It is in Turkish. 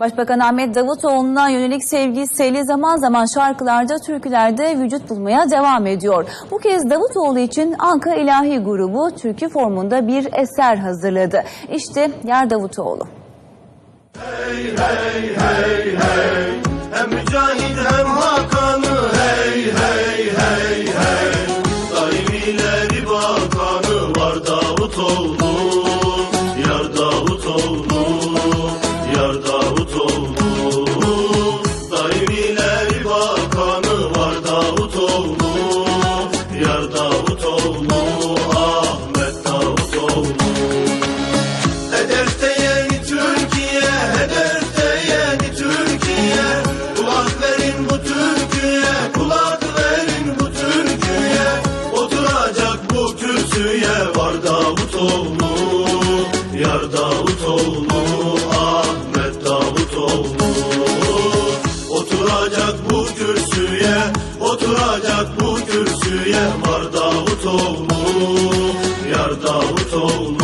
Başbakan Ahmet Davutoğlu'na yönelik sevgisi zaman zaman şarkılarda, türkülerde vücut bulmaya devam ediyor. Bu kez Davutoğlu için Anka İlahi grubu türkü formunda bir eser hazırladı. İşte Yar Davutoğlu. Hem mücahit hem hakanı hey hey hey hey Daimileri bakanı var Davutoğlu var Davutoğlu, yar Davutoğlu, Ahmet Davutoğlu. Oturacak bu kürsüye, oturacak bu kürsüye var Davutoğlu, yar Davutoğlu,